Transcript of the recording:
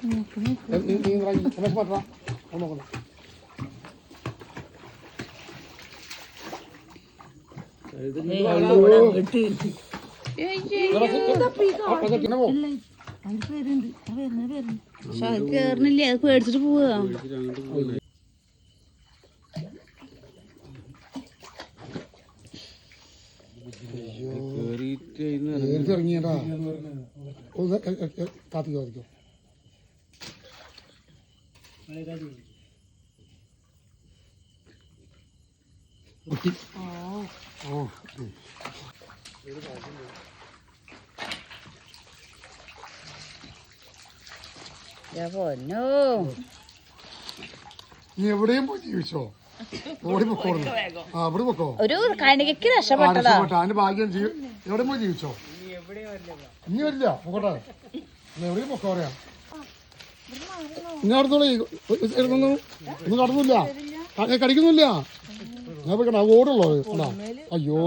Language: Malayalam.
നീ നീ രമേശ് മാറ്റാ ഒന്ന് നോക്കണം കേറണില്ലേ അത് പേടിച്ചിട്ട് പോവാ നേരത്തെ ഇറങ്ങിയടാ കുട്ടി ആ ഉം. പൊന്നോ നീ എവിടെയും പോയി ജീവിച്ചോ? ഓടി പൊക്കോടുന്നു ആ അവിടെ പൊക്കോ ഒരു കണികക്ക് രക്ഷപ്പെട്ടതാ. അതിന്റെ ഭാഗ്യം ചെയ്യും എവിടെ പോയി ജീവിച്ചോ? ഇനി വരില്ല പോകട്ടെ എവിടെയും പൊക്കോ പറയാം. ഇനി നടന്നോളൂ ഒന്നും കടന്നില്ല കടിക്കുന്നില്ല. ഞാൻ പോയിക്കണ്ട ഓടുള്ളൂ അയ്യോ.